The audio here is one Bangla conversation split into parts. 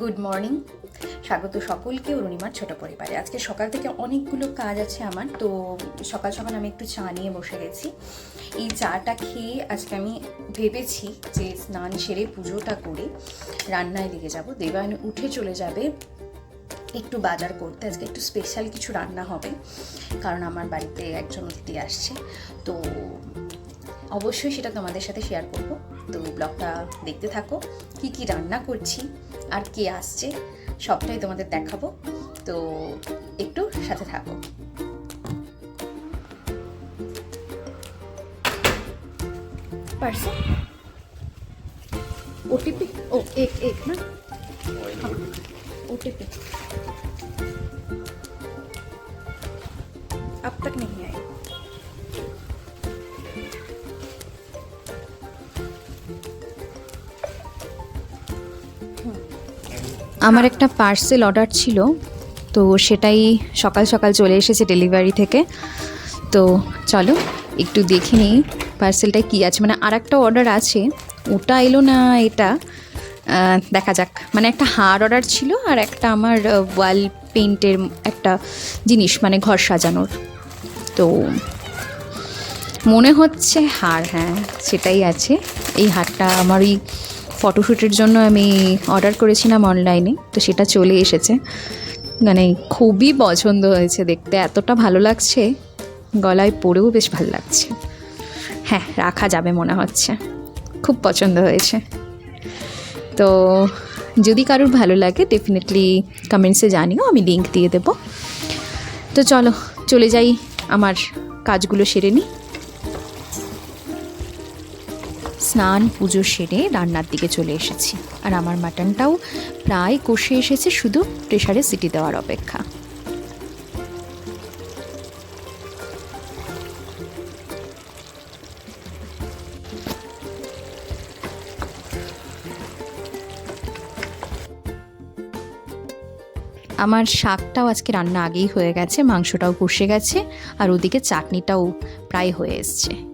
গুড মর্নিং স্বাগত সকলকে অরুণিমার ছোট পরিবারে। আজকে সকাল থেকে অনেকগুলো কাজ আছে আমার, তো সকাল সকাল আমি একটু চা নিয়ে বসে গেছি। এই চাটা খেয়ে আজকে আমি ভেবেছি যে স্নান সেরে পুজোটা করে রান্নায় লেগে যাব। দেবায়ন উঠে চলে যাবে একটু বাজার করতে। আজকে একটু স্পেশাল কিছু রান্না হবে, কারণ আমার বাড়িতে একজন অতিথি আসছে। তো অবশ্যই সেটা তোমাদের সাথে শেয়ার করব। তো ব্লগটা দেখতে থাকো। কি কি রান্না করছি আর কে আসছে সবটাই তোমাদের দেখাবো তো একটু সাথে থাকো পারছো ओटीपी ओ एक एक ना ओटीपी अब तक नहीं आई আমার একটা পার্সেল অর্ডার ছিল, তো সেটাই সকাল সকাল চলে এসেছে ডেলিভারি থেকে। তো চলো, একটু দেখে নিই পার্সেলটায় কী আছে। মানে আর একটা অর্ডার আছে, ওটা এলো না এটা। দেখা যাক। মানে একটা হার অর্ডার ছিল আর একটা আমার ওয়াল পেইন্টের একটা জিনিস মানে ঘর সাজানোর। তো মনে হচ্ছে হার হ্যাঁ সেটাই আছে। এই হারটা আমার ওই ফটোশ্যুটের জন্য আমি অর্ডার করেছিলাম অনলাইনে, তো সেটা চলে এসেছে। মানে খুবই পছন্দ হয়েছে দেখতে, এতটা ভালো লাগছে, গলায় পরেও বেশ ভালো লাগছে। হ্যাঁ রাখা যাবে মনে হচ্ছে। খুব পছন্দ হয়েছে। তো যদি কারোর ভালো লাগে ডেফিনেটলি কমেন্টসে জানিও, আমি লিংক দিয়ে দেবো। তো চলো, চলে যাই, আমার কাজগুলো সেরে নিই। স্নান, পুজো সেরে রান্নার দিকে চলে এসেছি। আর আমার মাটনটাও প্রায় কষে এসেছে, শুধু প্রেশারে সিটি দেওয়ার অপেক্ষা। আমার শাকটাও আজকে রান্না আগেই হয়ে গেছে, মাংসটাও কষে গেছে, আর ওদিকে চাটনিটাও প্রায় হয়ে এসছে।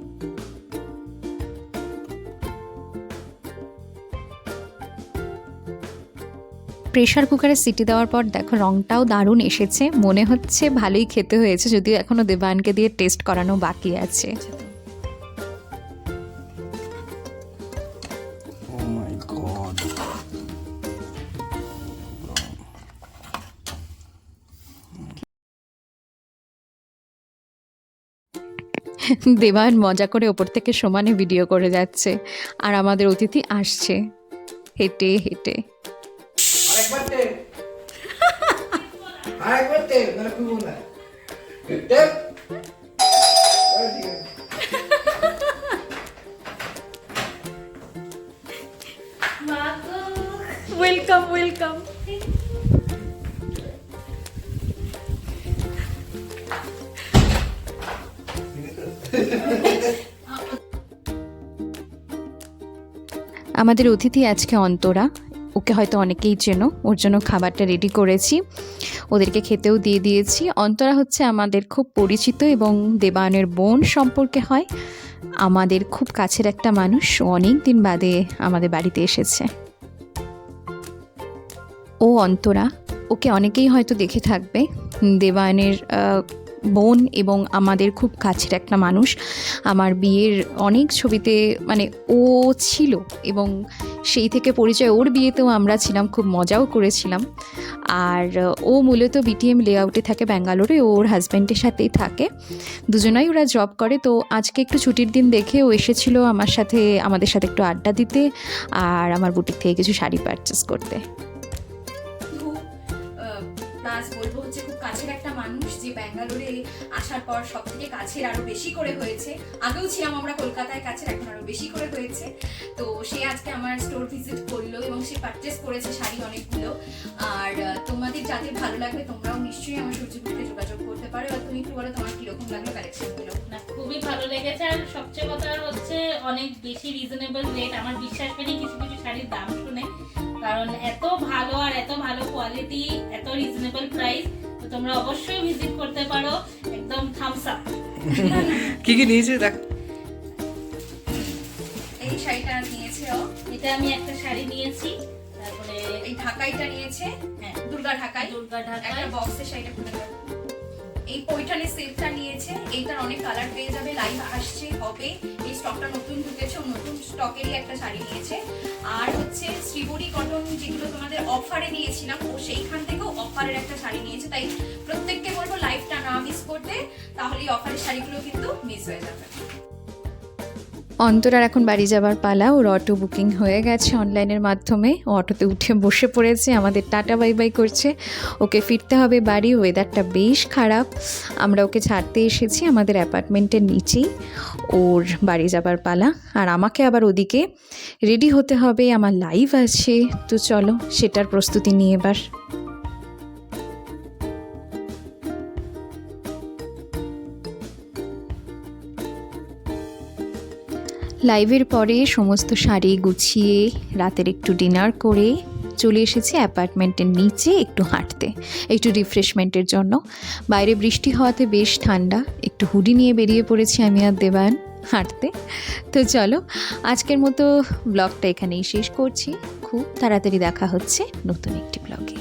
প্রেশার কুকারে সিটি দেওয়ার পর দেখো রংটাও দারুণ এসেছে। মনে হচ্ছে ভালোই খেতে হয়েছে যদিও এখনও দেবায়নকে দিয়ে টেস্ট করানো বাকি আছে। Oh দেবায়ন মজা করে ওপর থেকে সমানে ভিডিও করে যাচ্ছে আর আমাদের অতিথি আসছে। হেঁটে হেঁটে। টেপ টেপ খুব না টেপ ওয়েলকাম ওয়েলকাম আমাদের অতিথি আজকে অন্তরা। ওকে হয়তো অনেকেই চেনো, ওর জন্য খাবারটা রেডি করেছি। ওদেরকে খেতেও দিয়ে দিয়েছি। অন্তরা হচ্ছে আমাদের খুব পরিচিত এবং দেবায়নের বোন সম্পর্কে হয়। আমাদের খুব কাছের একটা মানুষ। অনেক দিন বাদে আমাদের বাড়িতে এসেছে। ও অন্তরা, ওকে অনেকেই হয়তো দেখে থাকবে। দেবায়নের বোন এবং আমাদের খুব কাছের একটা মানুষ। আমার বিয়ের অনেক ছবিতে মানে ও ছিল এবং সেই থেকে পরিচয় ওর বিয়েতেও আমরা ছিলাম, খুব মজাও করেছিলাম। আর, ও মূলত বিটিএম লেআউটে থাকে ব্যাঙ্গালোরে ওর হাজব্যান্ডের সাথেই থাকে। দুজনাই ওরা জব করে, তো আজকে একটু ছুটির দিন দেখে ও এসেছিল আমার সাথে, আমাদের সাথে একটু আড্ডা দিতে আর আমার বুটিক থেকে কিছু শাড়ি পারচেস করতে। প্লাস বলব হচ্ছে খুব কাছের একটা মানুষ যে ব্যাঙ্গালোরে আসার পর সব থেকে কাছের আরও বেশি করে হয়েছে। আগেও ছিলাম আমরা কলকাতায়, কাছের এখন আরও বেশি করে হয়েছে। তো সে আজকে আমার স্টোর ভিজিট করল এবং সে পারচেস করেছে শাড়ি অনেকগুলো। আর তোমাদের যাদের ভালো লাগবে তোমরাও নিশ্চয়ই আমার সূর্যপুরকে যোগাযোগ করতে পারো। আর তুমি একটু বলো তোমার কীরকম লাগল কালেকশনগুলো না, খুবই ভালো লেগেছে। আর সবচেয়ে কথা হচ্ছে অনেক বেশি রিজনেবল রেট আমার বিশ্বাস করি কিছু কিছু শাড়ির দাম শুনে। কারণ এত এত ভালো কোয়ালিটি এত রিজনেবল প্রাইস তো তোমরা অবশ্যই ভিজিট করতে পারো। একদম থামস আপ কি কি নিয়েছে? দেখ। এই শাড়িটা নিয়েছে ও। এটা আমি একটা শাড়ি নিয়েছি তারপরে এই ঢাকাইটা নিয়েছে। হ্যাঁ। দুর্গা ঢাকাই। দুর্গা ঢাকাই। একটা বক্সে বক্সের শাড়িটা খুলে দেখাবো। এই পৈঠানের সেটটা নিয়েছে, এইটার অনেক কালার পেয়ে যাবে লাইভ আসছে, হবে। এই স্টকটা নতুন ঢুকেছে নতুন স্টকেরই একটা শাড়ি নিয়েছে। আর হচ্ছে শ্রীবরি কটন যেগুলো তোমাদের অফারে নিয়েছিলাম ও সেইখান থেকেও অফারের একটা শাড়ি নিয়েছে। তাই প্রত্যেককে বলব লাইভটা না মিস করতে তাহলে এই অফারের শাড়িগুলো কিন্তু মিস হয়ে যাবে। অন্তরার এখন বাড়ি যাবার পালা। ওর অটো বুকিং হয়ে গেছে অনলাইনের মাধ্যমে। অটোতে উঠে বসে পড়েছে, আমাদের টাটা বাই বাই করছে। ওকে ফিরতে হবে বাড়ি ওয়েদারটা বেশ খারাপ। আমরা ওকে ছাড়তে এসেছি আমাদের অ্যাপার্টমেন্টের নিচেই। ওর বাড়ি যাবার পালা। আর আমাকে আবার ওদিকে রেডি হতে হবে, আমার লাইভ আছে। তো চলো, সেটার প্রস্তুতি নিয়ে এবার। লাইভের পরে সমস্ত শাড়ি গুছিয়ে রাতের একটু ডিনার করে চলে এসেছি অ্যাপার্টমেন্টের নিচে একটু হাঁটতে, একটু রিফ্রেশমেন্টের জন্য। বাইরে বৃষ্টি হওয়াতে বেশ ঠান্ডা, একটু হুডি নিয়ে বেরিয়ে পড়েছি আমি আর দেবায়ন হাঁটতে। তো চলো, আজকের মতো ব্লগটা এখানেই শেষ করছি। খুব তাড়াতাড়ি দেখা হচ্ছে নতুন একটি ব্লগে